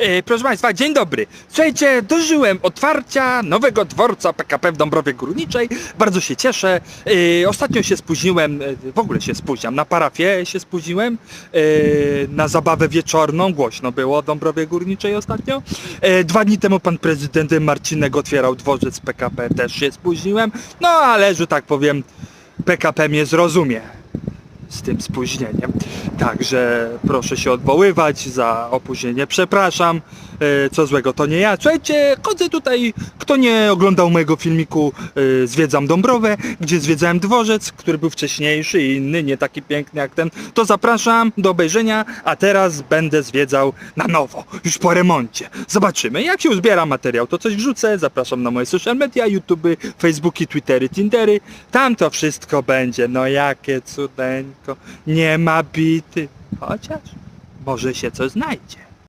E, proszę Państwa, dzień dobry. Słuchajcie, dożyłem otwarcia nowego dworca PKP w Dąbrowie Górniczej. Bardzo się cieszę. E, ostatnio się spóźniłem, e, w ogóle się spóźniam, na parafię się spóźniłem, e, na zabawę wieczorną, głośno było w Dąbrowie Górniczej ostatnio. E, dwa dni temu pan prezydent Marcinek otwierał dworzec PKP, też się spóźniłem. No ale, że tak powiem, PKP mnie zrozumie z tym spóźnieniem. Także proszę się odwoływać za opóźnienie. Przepraszam, e, co złego to nie ja. Słuchajcie, chodzę tutaj, kto nie oglądał mojego filmiku e, Zwiedzam Dąbrowę, gdzie zwiedzałem dworzec, który był wcześniejszy i inny, nie taki piękny jak ten, to zapraszam do obejrzenia, a teraz będę zwiedzał na nowo, już po remoncie. Zobaczymy, jak się uzbiera materiał, to coś wrzucę, zapraszam na moje social media, YouTube, Facebooki, Twittery, Tindery, tam to wszystko będzie, no jakie cudeńko, nie ma bity, chociaż może się coś znajdzie.